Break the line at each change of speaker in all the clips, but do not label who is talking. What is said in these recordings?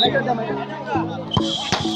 来事的没事。的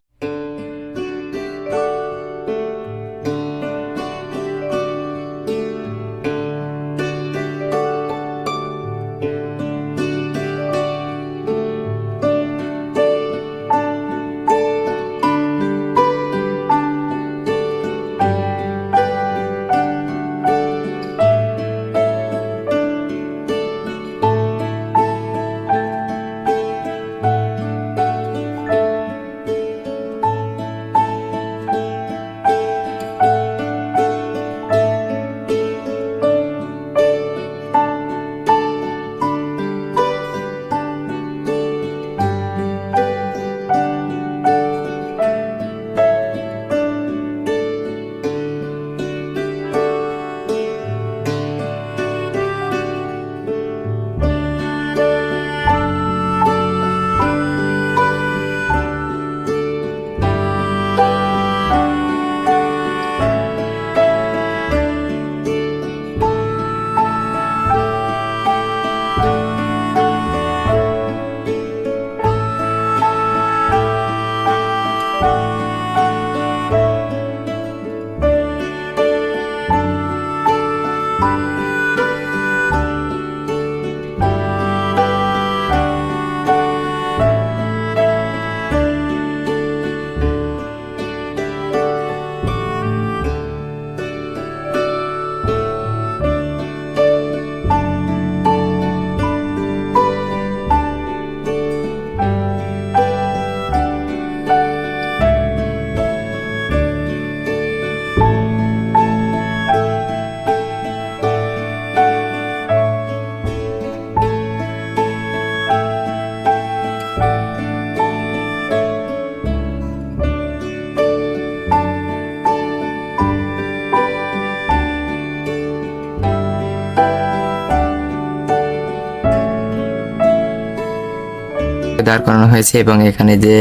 দাঁড় করানো হয়েছে এবং এখানে যে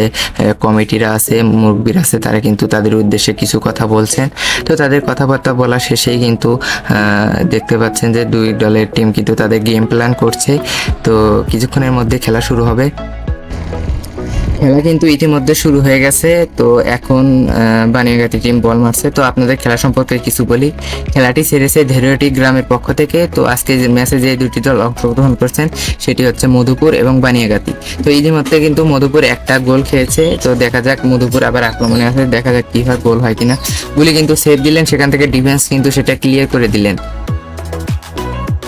কমিটিরা আছে, মুরব্বীর আছে, তারা কিন্তু তাদের উদ্দেশ্যে কিছু কথা বলছেন। তো তাদের কথাবার্তা বলা শেষেই কিন্তু দেখতে পাচ্ছেন যে দুই দলের টিম কিন্তু তাদের গেম প্ল্যান করছে। তো কিছুক্ষণের মধ্যে খেলা শুরু হবে। খেলা কিন্তু ইতিমধ্যে শুরু হয়ে গেছে, তো এখন বানিয়াগাতি টিম বল মারছে। তো আপনাদের খেলা সম্পর্কে কিছু বলি। খেলাটি সেরেছে ধেরুয়াটি গ্রামের পক্ষ থেকে, তো আজকে যে ম্যাচে যে দুটি দল অংশগ্রহণ করছেন, সেটি হচ্ছে মধুপুর এবং বানিয়াগাতি। তো ইতিমধ্যে কিন্তু মধুপুর একটা গোল খেয়েছে, তো দেখা যাক মধুপুর আবার আক্রমণে আছে দেখা যাক কি হয় গোল হয় কিনা। গুলি কিন্তু সেভ দিলেন, সেখান থেকে ডিফেন্স কিন্তু সেটা ক্লিয়ার করে দিলেন।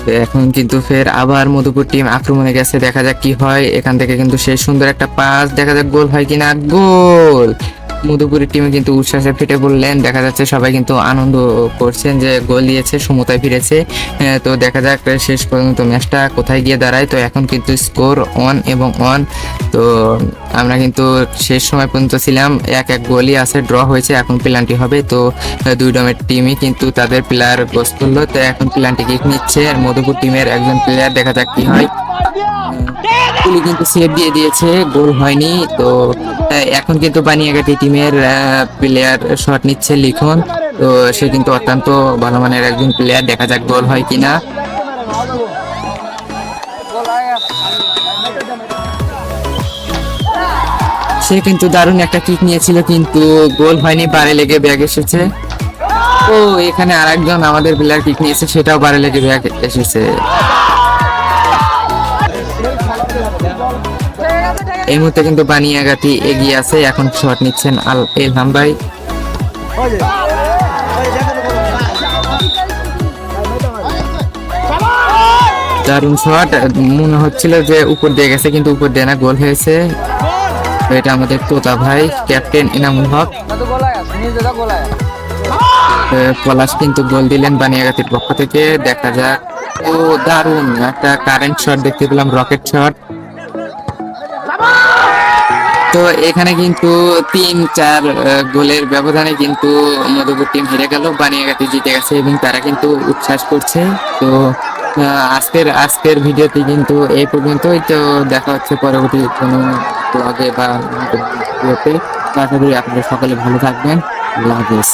এখন কিন্তু ফের আবার মধুপুর টিম আক্রমণে গেছে। দেখা যাক কি হয়। এখান থেকে কিন্তু সেই সুন্দর একটা পাস। দেখা যাক গোল হয় কিনা। গোল! মধুপুরের টিমে কিন্তু উচ্ছ্বাসে ফেটে পড়লেন। দেখা যাচ্ছে সবাই কিন্তু আনন্দ করছেন যে গোল দিয়েছে, সমতায় ফিরেছে। তো দেখা যাক, শেষ পর্যন্ত ম্যাচটা কোথায় গিয়ে দাঁড়ায়। তো এখন কিন্তু স্কোর অন এবং অন তো আমরা কিন্তু শেষ সময় পর্যন্ত ছিলাম। এক এক গোলই আছে ড্র হয়েছে, এখন প্ল্যানটি হবে। তো দুই ডমের টিমই কিন্তু তাদের প্লেয়ার গোস করল। তো এখন প্ল্যানটি কিক নিচ্ছে। আর মধুপুর টিমের একজন প্লেয়ার দেখা যাক কি হয়। গুলি কিন্তু সেভ দিয়ে দিয়েছে, গোল হয়নি, তো এখন কিন্তু বানিয়াগাটি টিমের প্লেয়ার শট নিচ্ছে লিখন, তো সে কিন্তু অত্যন্ত ভালো মানের একজন প্লেয়ার দেখা যাক গোল হয় কিনা। সে কিন্তু দারুণ একটা কিক নিয়েছিল, কিন্তু গোল হয়নি, বারে লেগে ব্যাগ এসেছে। ও, এখানে আরেকজন আমাদের প্লেয়ার কিক নিয়েছে, সেটাও বারে লেগে ব্যাগ এসেছে। এই মুহূর্তে কিন্তু বানিয়াগাতি এগিয়ে আছে। এখন শট নিচ্ছেন আল এলহাম ভাই। দারুণ শট। মনে হচ্ছিল যে উপর দিয়ে গেছে, কিন্তু উপর দিয়ে না, গোল হয়েছে। এটা আমাদের তোতা ভাই, ক্যাপ্টেন ইনামুল হক। পলাশ কিন্তু গোল দিলেন বানিয়াগাতির পক্ষ থেকে। দেখা যাক। ও, দারুণ একটা কারেন্ট শট দেখতে পেলাম রকেট শট তো এখানে কিন্তু তিন, চার গোলের ব্যবধানে কিন্তু মধুপুর টিম হেরে গেল বানিয়াগাতি জিতে গেছে এবং তারা কিন্তু উচ্ছ্বাস করছে। তো আজকের আজকের ভিডিওটি কিন্তু এই পর্যন্তই। তো দেখা হচ্ছে পরবর্তী কোনো ব্লগে বা ভিডিওতে। তো আশা করি আপনারা সকলে ভালো থাকবেন। আল্লাহ হাফেজ।